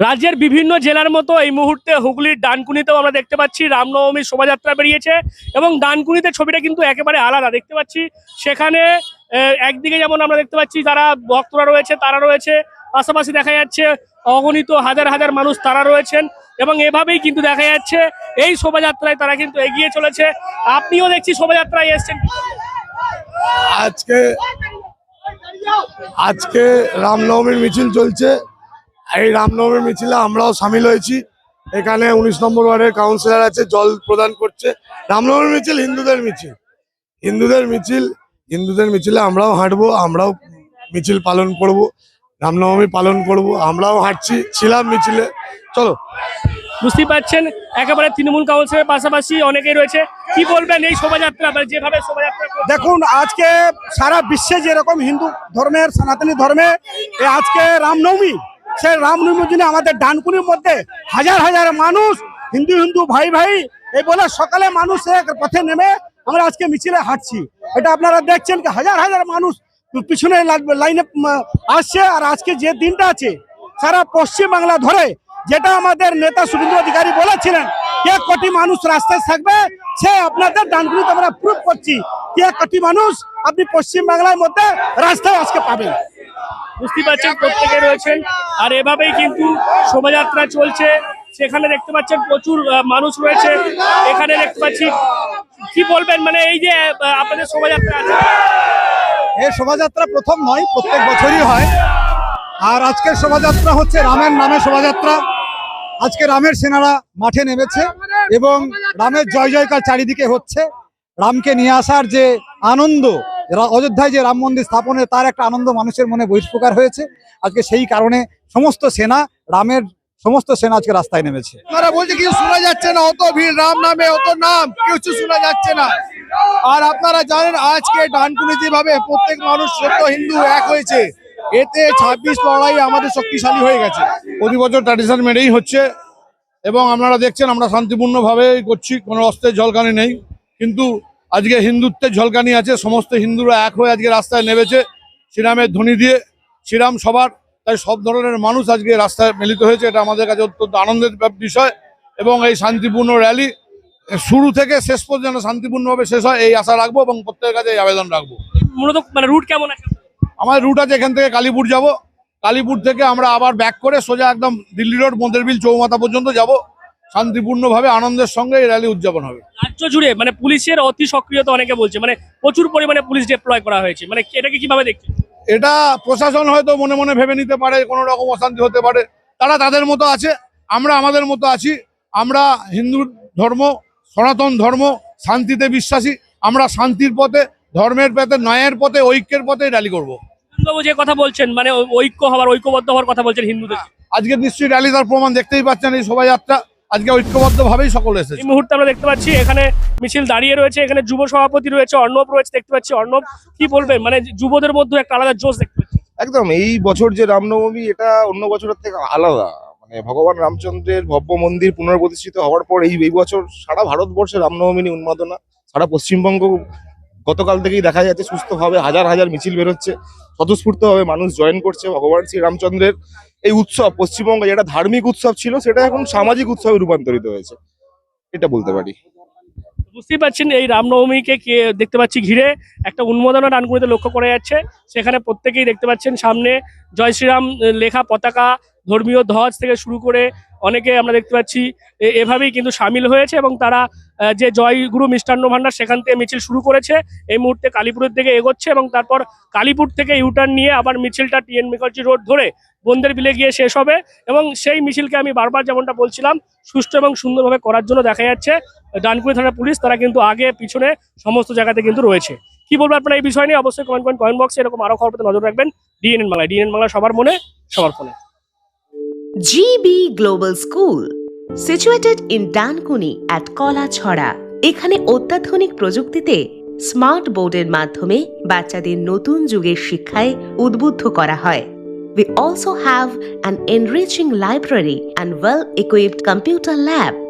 রাজ্যের বিভিন্ন জেলার মতো এই মুহূর্তে হুগলির ডানকুনিতেও আমরা দেখতে পাচ্ছি রামনবমীর শোভাযাত্রা বেরিয়েছে এবং ডানকুনিতে ছবিটা কিন্তু একেবারে আলাদা। দেখতে পাচ্ছি সেখানে একদিকে যেমন আমরা দেখতে পাচ্ছি যারা ভক্তরা রয়েছে, তারা রয়েছে। পাশাপাশি দেখা যাচ্ছে অগণিত হাজার হাজার মানুষ তারা রয়েছেন এবং এভাবেই কিন্তু দেখা যাচ্ছে এই শোভাযাত্রায় তারা কিন্তু এগিয়ে চলেছে। আপনিও দেখছি শোভাযাত্রায় এসছেন। আজকে আজকে রামনবমীর মিছিল চলছে। এই রামনবমীর মিছিলে আমরাও সামিল হয়েছি। এখানে উনিশ নম্বর ওয়ার্ডের কাউন্সিলর আছে জল প্রদান করছে। রামনবমীর মিছিল হিন্দুদের মিছিল। হিন্দুদের মিছিল হিন্দুদের মিছিলে আমরাও হাঁটবো আমরাও মিছিল পালন করব রামনবমী পালন করব আমরাও হাঁটছি ছিলাম মিছিলে। চলো। বুঝতেই পারছেন একেবারে তৃণমূল কাউন্সিলের পাশাপাশি অনেকেই রয়েছে। কি বলবেন এই শোভাযাত্রা? বা যেভাবে শোভাযাত্রা দেখুন আজকে সারা বিশ্বে যেরকম হিন্দু ধর্মের সনাতনী ধর্মে আজকে রামনবমী সেই রামনবমীর জন্য আমাদের ডানকুনির মধ্যে হাজার হাজার মানুষ, হিন্দু হিন্দু ভাই ভাই, এই বলে সকালে মানুষ এক পথে নেমে আমরা আজকে মিছিলে হাঁটছি। এটা আপনারা দেখছেন হাজার হাজার মানুষ পিছনে লাইনে আসছে আর আজকে যে দিনটা আছে, সারা পশ্চিম বাংলা ধরে যেটা আমাদের নেতা শুভেন্দু অধিকারী বলেছিলেন এক কোটি মানুষ রাস্তায় থাকবে, সে আপনাদের ডানগুলিতে আমরা প্রুফ করছি এক কোটি মানুষ আপনি পশ্চিম বাংলার মধ্যে রাস্তায় আজকে পাবেন। বুঝতেই পারছেন প্রত্যেকে রয়েছেন। আর এভাবেই কিন্তু শোভাযাত্রা চলছে। সেখানে দেখতে পাচ্ছেন প্রচুর মানুষ রয়েছে। এখানে দেখতে পাচ্ছি, কি বলবেন? মানে এই যে আপনাদের শোভাযাত্রা আছে। এই শোভাযাত্রা প্রথম নয়, প্রত্যেক বছরই হয়। আর আজকের শোভাযাত্রা হচ্ছে রামের নামে শোভাযাত্রা। আজকে রামের সেনারা মাঠে নেমেছে এবং রামের জয় জয়কার চারিদিকে হচ্ছে। রামকে নিয়ে আসার যে আনন্দ অযোধ্যায় যে রাম মন্দির স্থাপনে তার একটা আনন্দ মানুষের মনে বহিষ্প্রকার হয়েছে। আজকে সেই কারণে সমস্ত সেনা রামের সমস্ত সেনা আজকে রাস্তায় নেমেছে। আপনারা বলছে কিছু শোনা যাচ্ছে না অত ভিড় রাম নামে অত নাম কিছু শোনা যাচ্ছে না। আর আপনারা জানেন আজকে ডানকুনি যেভাবে প্রত্যেক মানুষ সত্য হিন্দু এক হয়েছে এতে ছাব্বিশ লড়াই আমাদের শক্তিশালী হয়ে গেছে। প্রতি বছর ট্র্যাডিশন মেনেই হচ্ছে এবং আপনারা দেখছেন আমরা শান্তিপূর্ণভাবে করছি কোনো অস্ত্রের ঝলকানি নেই। কিন্তু আজকে হিন্দুত্বের ঝলকানি আছে সমস্ত হিন্দুরা এক হয়ে আজকে রাস্তায় নেমেছে শ্রীরামের ধ্বনি দিয়ে শ্রীরাম সবার তাই সব ধরনের মানুষ আজকে রাস্তায় মিলিত হয়েছে এটা আমাদের কাছে অত্যন্ত আনন্দের বিষয়। এবং এই শান্তিপূর্ণ র্যালি শুরু থেকে শেষ পর্যন্ত শান্তিপূর্ণভাবে শেষ হয় এই আশা রাখব এবং প্রত্যেকের কাছে এই আবেদন রাখব। মূলত মানে রুট কেমন আছে? আমাদের রুট আছে এখান থেকে কালীপুর যাব। কালীপুর থেকে আমরা আবার ব্যাক করে সোজা একদম দিল্লি রোড মন্দিরবিল চৌমাথা পর্যন্ত যাব। শান্তিপূর্ণভাবে আনন্দের সঙ্গে এই র্যালি উদযাপন হবে। রাজ্য জুড়ে মানে পুলিশের অতি সক্রিয়তা অনেকে বলছে মানে প্রচুর পরিমাণে পুলিশ ডিপ্লয় করা হয়েছে মানে এটাকে কীভাবে দেখছেন? এটা প্রশাসন হয়তো মনে মনে ভেবে নিতে পারে কোনো রকম অশান্তি হতে পারে। তারা তাদের মতো আছে আমরা আমাদের মতো আছি। আমরা হিন্দু ধর্ম সনাতন ধর্ম শান্তিতে বিশ্বাসী। আমরা শান্তির পথে ধর্মের পথে ন্যায়ের পথে ঐক্যের পথে র্যালি করব। বাবু যে কথা বলছেন মানে ঐক্য হওয়ার ঐক্যবদ্ধ হওয়ার কথা বলছেন হিন্দুদের। আজকে নিশ্চয়ই র্যালি তার প্রমাণ দেখতেই পাচ্ছেন এই শোভাযাত্রা। আজকে ঐক্যবদ্ধভাবেই সকলে এসেছে। এই মুহূর্তে আমরা দেখতে পাচ্ছি এখানে মিছিল দাঁড়িয়ে রয়েছে এখানে যুব সভাপতি রয়েছে অর্ণব রয়েছে দেখতে পাচ্ছি অর্ণব। কি বলবেন? মানে যুবদের মধ্যে একটা আলাদা জোশ দেখতে পাচ্ছি। একদম এই বছর যে রামনবমী এটা অন্য বছরের থেকে আলাদা। মানে ভগবান রামচন্দ্রের ভব্য মন্দির পুনর্প্রতিষ্ঠিত হওয়ার পর এই এই বছর সারা ভারতবর্ষে রামনবমী নিয়ে উন্মাদনা। সারা পশ্চিমবঙ্গ গতকাল থেকেই দেখা যাচ্ছে সুস্থভাবে হাজার হাজার মিছিল বেরোচ্ছে। স্বতঃস্ফূর্তভাবে মানুষ জয়েন করছে ভগবান শ্রী রামচন্দ্রের। এই উৎসব, পশ্চিমবঙ্গে যেটা ধার্মিক উৎসব ছিল, সেটা এখন সামাজিক উৎসবে রূপান্তরিত হয়েছে। এটা বলতে পারি। বুঝতেই পারছেন, এই রামনবমীকে কে দেখতে পাচ্ছি ঘিরে একটা উন্মোদনা ডানকুনিতে লক্ষ্য করা যাচ্ছে। সেখানে প্রত্যেকেই দেখতে পাচ্ছেন সামনে জয় শ্রীরাম লেখা পতাকা, ধর্মীয় ধ্বজ থেকে শুরু করে অনেকে আমরা দেখতে পাচ্ছি এভাবেই কিন্তু সামিল হয়েছে এবং তারা যে জয়গুরু মিষ্টান্ন ভান্ডার সেখান থেকে মিছিল শুরু করেছে, এই মুহূর্তে কালীপুরের দিকে এগোচ্ছে এবং তারপর কালীপুর থেকে ইউটার্ন নিয়ে আবার মিছিলটা টিএন মুখার্জি রোড ধরে বন্দের বিলে গিয়ে শেষ হবে এবং সেই মিছিলকে আমি বারবার যেমনটা বলছিলাম, সুষ্ঠু এবং সুন্দরভাবে করার জন্য দেখা যাচ্ছে। ডানকুনি থানার পুলিশ তারা কিন্তু আগে পিছনে সমস্ত জায়গাতে কিন্তু রয়েছে। কি বলব আপনারা এই বিষয় নিয়ে? অবশ্যই কমেন্ট করেন কমেন্ট বক্সে এরকম আরও খবর নজর রাখবেন। ডিএনএন বাংলায়। ডিএনএন বাংলা সবার মনে সবার ফোনে। GB Global School, situated in Dankuni at Kalachhara. এখানে অত্যাধুনিক প্রযুক্তিতে স্মার্ট বোর্ডের মাধ্যমে বাচ্চাদের নতুন যুগের শিক্ষায় উদ্বুদ্ধ করা হয়। We also have an enriching library and well-equipped computer lab.